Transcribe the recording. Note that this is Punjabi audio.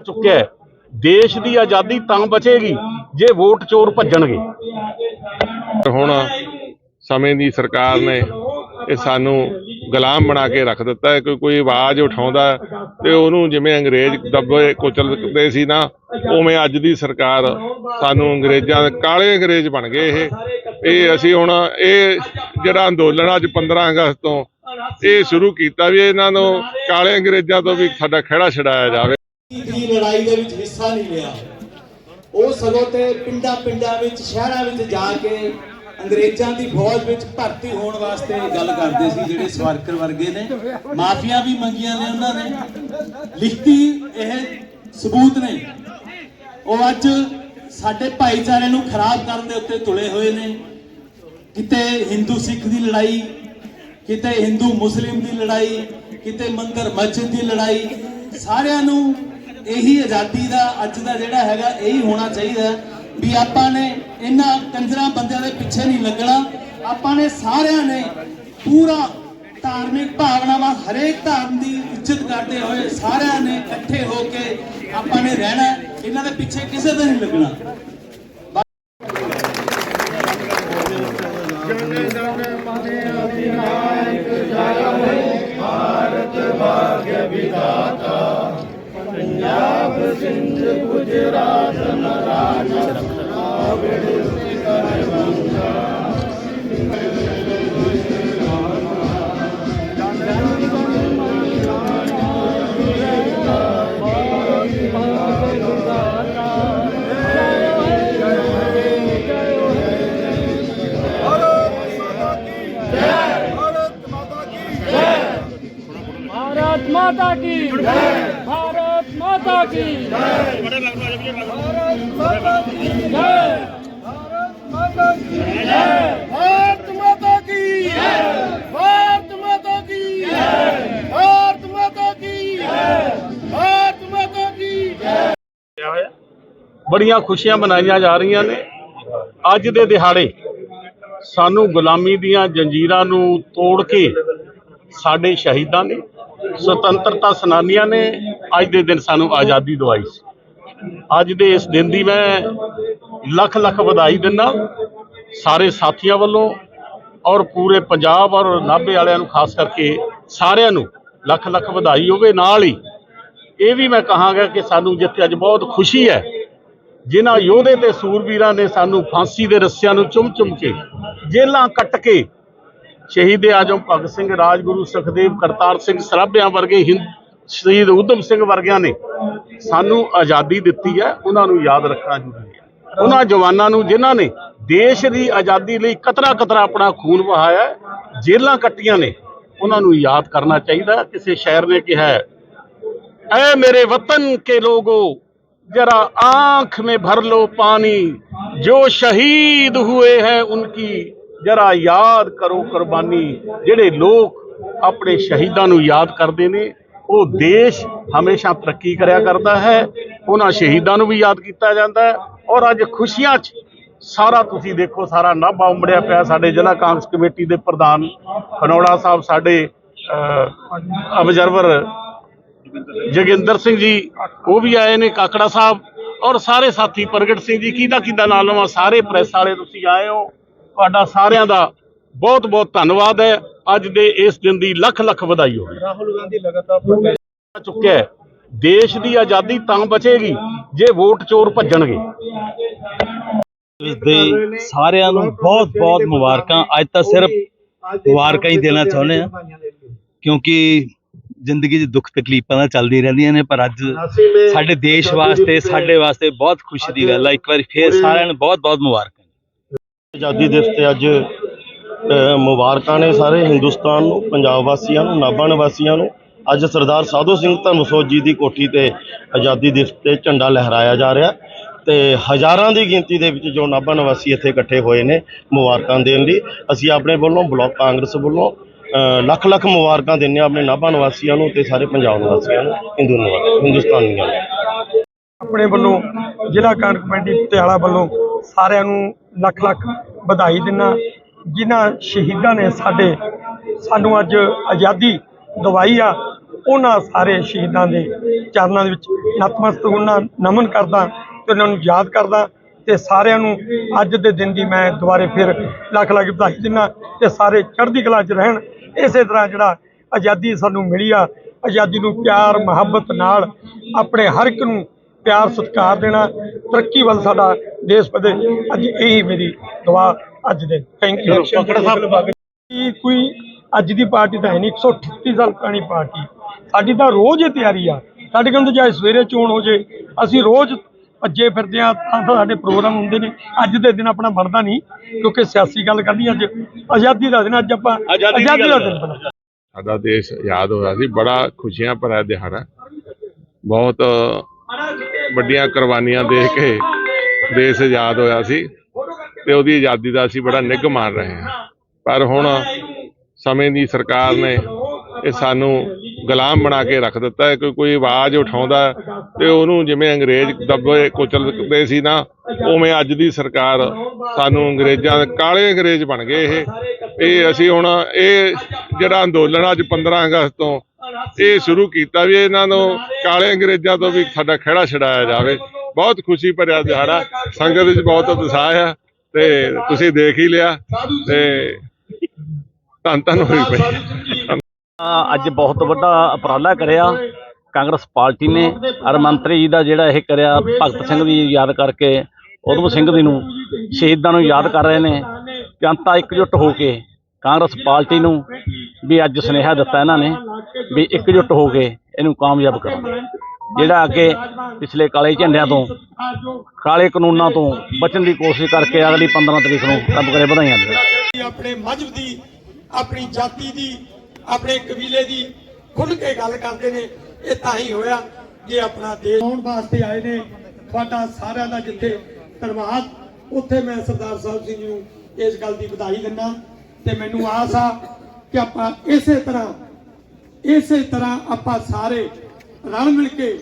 ਚੁੱਕਿਆ ਹੈ। ਦੇਸ਼ ਦੀ ਆਜ਼ਾਦੀ ਤਾਂ ਬਚੇਗੀ ਜੇ ਵੋਟ ਚੋਰ ਭੱਜਣਗੇ। ਹੁਣ ਸਮੇਂ ਦੀ ਸਰਕਾਰ ਨੇ ਇਹ ਸਾਨੂੰ ਗੁਲਾਮ ਬਣਾ ਕੇ ਰੱਖ ਦਿੱਤਾ ਹੈ। ਕਿ ਕੋਈ ਆਵਾਜ਼ ਉਠਾਉਂਦਾ ਤੇ ਉਹਨੂੰ ਜਿਵੇਂ ਅੰਗਰੇਜ਼ ਦੱਬੇ ਕੁਚਲਦੇ ਸੀ ਨਾ, ਉਵੇਂ ਅੱਜ ਦੀ ਸਰਕਾਰ ਸਾਨੂੰ ਅੰਗਰੇਜ਼ਾਂ ਦੇ ਕਾਲੇ ਅੰਗਰੇਜ਼ ਬਣ ਗਏ ਇਹ। ਇਹ ਅਸੀਂ ਹੁਣ ਇਹ ਜਿਹੜਾ ਅੰਦੋਲਨ ਅੱਜ 15 ਅਗਸਤ ਤੋਂ ਇਹ ਸ਼ੁਰੂ ਕੀਤਾ ਵੀ ਇਹਨਾਂ ਨੂੰ ਕਾਲੇ ਅੰਗਰੇਜ਼ਾਂ ਤੋਂ ਵੀ ਸਾਡਾ ਖਹਿੜਾ ਛਡਾਇਆ ਜਾਵੇ। ਦੀ ਲੜਾਈ ਦੇ ਵਿੱਚ ਹਿੱਸਾ ਨਹੀਂ ਲਿਆ। ਉਹ ਸਗੋਂ ਤੇ ਪਿੰਡਾਂ ਪਿੰਡਾਂ ਵਿੱਚ, ਸ਼ਹਿਰਾਂ ਵਿੱਚ ਜਾ ਕੇ ਅੰਗਰੇਜ਼ਾਂ ਦੀ ਫੌਜ ਵਿੱਚ ਭਰਤੀ ਹੋਣ ਵਾਸਤੇ ਗੱਲ ਕਰਦੇ ਸੀ, ਜਿਹੜੇ ਸਵਰਕਰ ਵਰਗੇ ਨੇ। ਮਾਫੀਆਂ ਵੀ ਮੰਗੀਆਂ ਨੇ ਉਹਨਾਂ ਨੇ। ਲਿਖਤੀ ਇਹ ਸਬੂਤ ਨੇ। ਉਹ ਅੱਜ ਸਾਡੇ ਭਾਈਚਾਰੇ ਨੂੰ ਖਰਾਬ ਕਰਨ ਦੇ ਉੱਤੇ ਤੁਲੇ ਹੋਏ ਨੇ। ਕਿਤੇ ਹਿੰਦੂ ਸਿੱਖ ਦੀ ਲੜਾਈ, ਕਿਤੇ ਹਿੰਦੂ ਮੁਸਲਿਮ ਦੀ ਲੜਾਈ, ਕਿਤੇ ਮੰਦਰ ਮਸਜਿਦ ਦੀ ਲੜਾਈ, ਸਾਰਿਆਂ ਨੂੰ ਇਹੀ ਆਜ਼ਾਦੀ ਦਾ ਅੱਜ ਦਾ ਜਿਹੜਾ ਹੈਗਾ ਇਹੀ ਹੋਣਾ ਚਾਹੀਦਾ ਵੀ ਆਪਾਂ ਨੇ ਇਹਨਾਂ ਕੰਜਰਾਂ ਬੰਦਿਆਂ ਦੇ ਪਿੱਛੇ ਨਹੀਂ ਲੱਗਣਾ ਆਪਾਂ ਨੇ ਸਾਰਿਆਂ ਨੇ ਪੂਰਾ ਧਾਰਮਿਕ ਭਾਵਨਾਵਾਂ ਹਰੇਕ ਧਰਮ ਦੀ ਇੱਜ਼ਤ ਕਰਦੇ ਹੋਏ ਸਾਰਿਆਂ ਨੇ ਇਕੱਠੇ ਹੋ ਕੇ ਆਪਾਂ ਨੇ ਰਹਿਣਾ ਇਹਨਾਂ ਦੇ ਪਿੱਛੇ ਕਿਸੇ ਦਾ ਨਹੀਂ ਲੱਗਣਾ भारत माता की भारत ਮਾਤਾ ਬੜੀਆਂ ਖੁਸ਼ੀਆਂ ਮਨਾਈਆਂ ਜਾ ਰਹੀਆਂ ਨੇ। ਅੱਜ ਦੇ ਦਿਹਾੜੇ ਸਾਨੂੰ ਗੁਲਾਮੀ ਦੀਆਂ ਜੰਜੀਰਾਂ ਨੂੰ ਤੋੜ ਕੇ ਸਾਡੇ ਸ਼ਹੀਦਾਂ ਨੇ। ਸੁਤੰਤਰਤਾ ਸੈਨਾਨੀਆਂ ਨੇ ਅੱਜ ਦੇ ਦਿਨ ਸਾਨੂੰ ਆਜ਼ਾਦੀ ਦਵਾਈ ਸੀ। ਅੱਜ ਦੇ ਇਸ ਦਿਨ ਦੀ ਮੈਂ ਲੱਖ ਲੱਖ ਵਧਾਈ ਦਿੰਦਾ। ਸਾਰੇ ਸਾਥੀਆਂ ਵੱਲੋਂ ਔਰ ਪੂਰੇ ਪੰਜਾਬ ਔਰ ਨਾਭੇ ਵਾਲਿਆਂ ਨੂੰ, ਖਾਸ ਕਰਕੇ ਸਾਰਿਆਂ ਨੂੰ ਲੱਖ ਲੱਖ ਵਧਾਈ ਹੋਵੇ। ਨਾਲ ਹੀ ਇਹ ਵੀ ਮੈਂ ਕਹਾਂਗਾ ਕਿ ਸਾਨੂੰ ਜਿੱਥੇ ਅੱਜ ਬਹੁਤ ਖੁਸ਼ੀ ਹੈ, ਜਿਨ੍ਹਾਂ ਯੋਧੇ ਤੇ ਸੂਰਬੀਰਾਂ ਨੇ ਸਾਨੂੰ ਫਾਂਸੀ ਦੇ ਰੱਸਿਆਂ ਨੂੰ ਚੁੰਮ-ਚੁੰਮ ਕੇ ਜੇਲਾਂ ਕੱਟ ਕੇ ਸ਼ਹੀਦ ਆਜਮ ਭਗਤ ਸਿੰਘ ਰਾਜਗੁਰੂ ਸੁਖਦੇਵ ਕਰਤਾਰ ਸਿੰਘ ਸਰਾਭਿਆਂ ਵਰਗੇ ਹਿੰਦ ਸ਼ਹੀਦ ਊਧਮ ਸਿੰਘ ਵਰਗਿਆਂ ਨੇ ਸਾਨੂੰ ਆਜ਼ਾਦੀ ਦਿੱਤੀ ਹੈ ਉਹਨਾਂ ਨੂੰ ਯਾਦ ਰੱਖਣਾ ਜ਼ਰੂਰੀ ਹੈ ਉਹਨਾਂ ਜਵਾਨਾਂ ਨੂੰ ਜਿਨ੍ਹਾਂ ਨੇ ਦੇਸ਼ ਦੀ ਆਜ਼ਾਦੀ ਲਈ ਕਤਰਾ ਕਤਰਾ ਆਪਣਾ ਖੂਨ ਵਹਾਇਆ ਹੈ, ਜੇਲਾਂ ਕੱਟੀਆਂ ਨੇ ਉਹਨਾਂ ਨੂੰ ਯਾਦ ਕਰਨਾ ਚਾਹੀਦਾ ਹੈ। ਕਿਸੇ ਸ਼ਾਇਰ ਨੇ ਕਿਹਾ ਹੈ ऐ मेरे वतन के लोगों जरा आंख में भर लो पानी जो शहीद हुए हैं उनकी ਜਰਾ ਯਾਦ ਕਰੋ ਕੁਰਬਾਨੀ। ਜਿਹੜੇ ਲੋਕ ਆਪਣੇ ਸ਼ਹੀਦਾਂ ਨੂੰ ਯਾਦ ਕਰਦੇ ਨੇ, ਉਹ ਦੇਸ਼ ਹਮੇਸ਼ਾ ਤਰੱਕੀ ਕਰਿਆ ਕਰਦਾ ਹੈ। ਉਹਨਾਂ ਸ਼ਹੀਦਾਂ ਨੂੰ ਵੀ ਯਾਦ ਕੀਤਾ ਜਾਂਦਾ ਹੈ। ਔਰ ਅੱਜ ਖੁਸ਼ੀਆਂ 'ਚ ਸਾਰਾ ਤੁਸੀਂ ਦੇਖੋ, ਸਾਰਾ ਨਾਭਾ ਉਮੜਿਆ ਪਿਆ ਸਾਡੇ ਜ਼ਿਲ੍ਹਾ ਕਾਂਗਰਸ ਕਮੇਟੀ ਦੇ ਪ੍ਰਧਾਨ ਖਨੌੜਾ ਸਾਹਿਬ, ਸਾਡੇ ਅਬਜ਼ਰਵਰ ਜਗਿੰਦਰ ਸਿੰਘ ਜੀ, ਉਹ ਵੀ ਆਏ ਨੇ ਕਾਕੜਾ ਸਾਹਿਬ। ਔਰ ਸਾਰੇ ਸਾਥੀ ਪ੍ਰਗਟ ਸਿੰਘ ਜੀ ਕਿਹਦਾ ਕਿਹਦਾ ਨਾਲ ਲਵਾਂ? ਸਾਰੇ ਪ੍ਰੈਸ ਵਾਲੇ ਤੁਸੀਂ ਆਏ ਹੋ। ਤੁਹਾਡਾ ਸਾਰਿਆਂ ਦਾ ਬਹੁਤ ਬਹੁਤ ਧੰਨਵਾਦ ਹੈ। ਅੱਜ ਦੇ ਇਸ ਦਿਨ ਦੀ ਲੱਖ ਲੱਖ ਵਧਾਈ ਹੋਵੇ। ਰਾਹੁਲ ਗਾਂਧੀ ਲਗਾਤਾਰ ਚੁੱਕਿਆ ਦੇਸ਼ ਦੀ ਆਜ਼ਾਦੀ ਤਾਂ ਬਚੇਗੀ ਜੇ ਵੋਟ ਚੋਰ ਭੱਜਣਗੇ। ਇਸ ਦੇ ਸਾਰਿਆਂ ਨੂੰ ਬਹੁਤ ਬਹੁਤ ਮੁਬਾਰਕਾਂ। ਅੱਜ ਤਾਂ ਸਿਰਫ ਮੁਬਾਰਕਾਂ ਹੀ ਦੇਣਾ ਚਾਹੁੰਦੇ ਆ ਕਿਉਂਕਿ ਜ਼ਿੰਦਗੀ 'ਚ ਦੁੱਖ ਤਕਲੀਫਾਂ ਤਾਂ ਚੱਲਦੀ ਰਹਿੰਦੀਆਂ ਨੇ ਪਰ ਅੱਜ ਸਾਡੇ ਦੇਸ਼ ਵਾਸਤੇ ਸਾਡੇ ਵਾਸਤੇ ਬਹੁਤ ਖੁਸ਼ੀ ਦੀ ਗੱਲ ਆ। ਇੱਕ ਵਾਰੀ ਫੇਰ ਸਾਰਿਆਂ ਨੂੰ ਬਹੁਤ ਬਹੁਤ ਮੁਬਾਰਕ। ਆਜ਼ਾਦੀ ਦਿਵਸ ਤੇ ਅੱਜ ਮੁਬਾਰਕਾਂ ਨੇ ਸਾਰੇ ਹਿੰਦੁਸਤਾਨ ਨੂੰ, ਪੰਜਾਬ ਵਾਸੀਆਂ ਨੂੰ, ਨਾਭਾ ਨਿਵਾਸੀਆਂ ਨੂੰ। ਅੱਜ ਸਰਦਾਰ ਸਾਧੂ ਸਿੰਘ ਧਰਮਸੋਤ ਜੀ ਦੀ ਕੋਠੀ ਤੇ ਆਜ਼ਾਦੀ ਦਿਵਸ ਤੇ ਝੰਡਾ ਲਹਿਰਾਇਆ ਜਾ ਰਿਹਾ। ਤੇ ਹਜ਼ਾਰਾਂ ਦੀ ਗਿਣਤੀ ਦੇ ਵਿੱਚ ਜੋ ਨਾਭਾ ਨਿਵਾਸੀ ਇੱਥੇ ਇਕੱਠੇ ਹੋਏ ਨੇ ਮੁਬਾਰਕਾਂ ਦੇਣ ਲਈ, ਅਸੀਂ ਆਪਣੇ ਵੱਲੋਂ, ਬਲਾਕ ਕਾਂਗਰਸ ਵੱਲੋਂ ਲੱਖ ਲੱਖ ਮੁਬਾਰਕਾਂ ਦਿੰਦੇ ਹਾਂ ਆਪਣੇ ਨਾਭਾ ਨਿਵਾਸੀਆਂ ਨੂੰ ਤੇ ਸਾਰੇ ਪੰਜਾਬ ਨਿਵਾਸੀਆਂ ਨੂੰ। ਹਿੰਦੂ ਨਿਵਾਸੀ ਹਿੰਦੁਸਤਾਨੀਆਂ ਨੂੰ। ਆਪਣੇ ਵੱਲੋਂ ਜ਼ਿਲ੍ਹਾ ਕਾਂਗਰਸ ਕਮੇਟੀ ਪਟਿਆਲਾ ਵੱਲੋਂ ਸਾਰਿਆਂ ਨੂੰ ਲੱਖ ਲੱਖ ਵਧਾਈ ਦਿੰਦਾ ਜਿਨ੍ਹਾਂ ਸ਼ਹੀਦਾਂ ਨੇ ਸਾਡੇ, ਸਾਨੂੰ ਅੱਜ ਆਜ਼ਾਦੀ ਦਵਾਈ ਆ, ਉਹਨਾਂ ਸਾਰੇ ਸ਼ਹੀਦਾਂ ਦੇ ਚਰਨਾਂ ਦੇ ਵਿੱਚ ਨਤਮਸਤਕ ਉਹਨਾਂ ਨਮਨ ਕਰਦਾ ਤੇ ਉਹਨਾਂ ਨੂੰ ਯਾਦ ਕਰਦਾ ਤੇ ਸਾਰਿਆਂ ਨੂੰ ਅੱਜ ਦੇ ਦਿਨ ਦੀ ਮੈਂ ਦੁਬਾਰੇ ਫਿਰ ਲੱਖ ਲੱਖ ਵਧਾਈ ਦਿੰਦਾ ਤੇ ਸਾਰੇ ਚੜ੍ਹਦੀ ਕਲਾ 'ਚ ਰਹਿਣ। ਇਸੇ ਤਰ੍ਹਾਂ ਜਿਹੜਾ ਆਜ਼ਾਦੀ ਸਾਨੂੰ ਮਿਲੀ ਆ, ਆਜ਼ਾਦੀ ਨੂੰ ਪਿਆਰ, ਮੁਹੱਬਤ ਨਾਲ ਆਪਣੇ ਹਰ ਇੱਕ ਨੂੰ ਪਿਆਰ ਸਤਿਕਾਰ ਦੇਣਾ ਤਰੱਕੀ ਵੱਲ ਸਾਡਾ ਦੇਸ਼ ਵਧੇ। ਅੱਜ ਇਹੀ ਮੇਰੀ ਦੁਆ ਅੱਜ ਦੇ। ਥੈਂਕ ਯੂ ਕੋਈ ਅੱਜ ਦੀ ਪਾਰਟੀ ਤਾਂ ਹੈ ਨਹੀਂ। 138 ਸਾਲ ਪੁਰਾਣੀ ਪਾਰਟੀ। ਸਾਡੀ ਤਾਂ ਰੋਜ਼ ਹੀ ਤਿਆਰੀ ਆ। ਸਾਡੇ ਕੋਲ ਤਾਂ ਚਾਹੇ ਸਵੇਰੇ ਚੋਣ ਹੋ ਜੇ ਅਸੀਂ ਰੋਜ਼ ਭੱਜੇ ਫਿਰਦੇ ਆ ਤਾਂ ਸਾਡੇ ਪ੍ਰੋਗਰਾਮ ਹੁੰਦੇ ਨੇ। ਅੱਜ ਦੇ ਦਿਨ ਆਪਣਾ ਬਣਦਾ ਨਹੀਂ ਕਿਉਂਕਿ ਸਿਆਸੀ ਗੱਲ ਕਰਨੀ ਅੱਜ। ਆਜ਼ਾਦੀ ਦਾ ਦਿਨ ਅੱਜ ਆਪਾਂ ਆਜ਼ਾਦੀ ਦਾ ਦਿਨ ਬਣਾ ਸਾਡਾ ਦੇਸ਼ ਆਜ਼ਾਦ ਹੋਇਆ ਸੀ। ਬੜਾ ਖੁਸ਼ੀਆਂ ਭਰਿਆ ਦਿਹਾੜਾ। ਬਹੁਤ ਵੱਡੀਆਂ ਕੁਰਬਾਨੀਆਂ ਦੇ ਕੇ ਦੇਸ਼ ਆਜ਼ਾਦ ਹੋਇਆ ਸੀ ਤੇ ਉਹਦੀ ਆਜ਼ਾਦੀ ਦਾ ਅਸੀਂ ਬੜਾ ਨਿੱਘ ਮਾਣ ਰਹੇ ਹਾਂ। ਪਰ ਹੁਣ ਸਮੇਂ ਦੀ ਸਰਕਾਰ ਨੇ ਇਹ ਸਾਨੂੰ ਗੁਲਾਮ ਬਣਾ ਕੇ ਰੱਖ ਦਿੱਤਾ ਹੈ। ਕਿ ਕੋਈ ਆਵਾਜ਼ ਉਠਾਉਂਦਾ ਤੇ ਉਹਨੂੰ ਜਿਵੇਂ ਅੰਗਰੇਜ਼ ਦੱਬੇ ਕੁਚਲਦੇ ਸੀ ਨਾ, ਉਵੇਂ ਅੱਜ ਦੀ ਸਰਕਾਰ ਸਾਨੂੰ ਅੰਗਰੇਜ਼ਾਂ ਦੇ ਕਾਲੇ ਅੰਗਰੇਜ਼ ਬਣ ਗਏ ਇਹ। ਇਹ ਅਸੀਂ ਹੁਣ ਇਹ ਜਿਹੜਾ ਅੰਦੋਲਨ ਅੱਜ 15 ਅਗਸਤ ਤੋਂ ਇਹ ਸ਼ੁਰੂ ਕੀਤਾ ਵੀ ਇਹਨਾਂ ਨੂੰ ਕਾਲੇ ਅੰਗਰੇਜ਼ਾਂ ਤੋਂ ਵੀ ਸਾਡਾ ਖਹਿੜਾ ਛਡਾਇਆ ਜਾਵੇ। ਬਹੁਤ ਖੁਸ਼ੀ ਭਰਿਆ ਦਿਹਾੜਾ। ਸੰਗਤ ਵਿੱਚ ਬਹੁਤ ਉਤਸ਼ਾਹ ਆ ਤੇ ਤੁਸੀਂ ਦੇਖ ਹੀ ਲਿਆ ਤੇ ਧੰਨ ਧੰਨ ਹੋਈ ਪਈ। ਅੱਜ ਬਹੁਤ ਵੱਡਾ ਉਪਰਾਲਾ ਕਰਿਆ। ਕਾਂਗਰਸ ਪਾਰਟੀ ਨੇ ਹਰ ਮੰਤਰੀ ਜੀ ਦਾ ਜਿਹੜਾ ਇਹ ਕਰਿਆ ਭਗਤ ਸਿੰਘ ਦੀ ਯਾਦ ਕਰਕੇ ਉਧਮ ਸਿੰਘ ਜੀ ਨੂੰ ਸ਼ਹੀਦਾਂ ਨੂੰ ਯਾਦ ਕਰ ਰਹੇ ਨੇ। ਜਨਤਾ ਇਕਜੁੱਟ ਹੋ ਕੇ ਕਾਂਗਰਸ ਪਾਰਟੀ ਨੂੰ ਵੀ ਅੱਜ ਸੁਨੇਹਾ ਦਿੱਤਾ ਇਹਨਾਂ ਨੇ ਵੀ ਇਕਜੁੱਟ ਹੋ ਕੇ ਇਹਨੂੰ ਕਾਮਯਾਬ ਕਰੋ। ਜਿਹੜਾ ਅੱਗੇ ਪਿਛਲੇ ਕਾਲੇ ਝੰਡਿਆਂ ਤੋਂ, ਕਾਲੇ ਕਾਨੂੰਨਾਂ ਤੋਂ ਬਚਣ ਦੀ ਕੋਸ਼ਿਸ਼ ਕਰਕੇ ਅਗਲੀ 15 ਤਰੀਕ ਨੂੰ ਰੱਬ ਕਰੇ ਵਧਾਈਆਂ ਦੇਵੇ ਆਪਣੇ ਮਜ਼ਹਬ ਦੀ, ਆਪਣੀ ਜਾਤੀ ਦੀ, ਆਪਣੇ ਕਬੀਲੇ ਦੀ ਖੁੱਲ ਕੇ ਗੱਲ ਕਰਦੇ ਨੇ, ਇਹ ਤਾਂ ਹੀ ਹੋਇਆ ਜੇ ਆਪਣਾ ਦੇਸ਼ ਹੋਣ ਵਾਸਤੇ ਆਏ ਨੇ, ਤੁਹਾਡਾ ਸਾਰਿਆਂ ਦਾ ਜਿੱਥੇ ਧੰਨਵਾਦ। ਉੱਥੇ ਮੈਂ ਸਰਦਾਰ ਸਾਹਿਬ ਸਿੰਘ ਜੀ ਨੂੰ ਇਸ ਗੱਲ ਦੀ ਵਧਾਈ ਦਿੰਦਾ। ਤੇ ਮੈਨੂੰ ਆਸ ਆ ਕਿ ਆਪਾਂ ਇਸੇ ਤਰ੍ਹਾਂ ਇਸੇ ਤਰ੍ਹਾਂ ਆਪਾਂ ਸਾਰੇ ਰਲ ਮਿਲ ਕੇ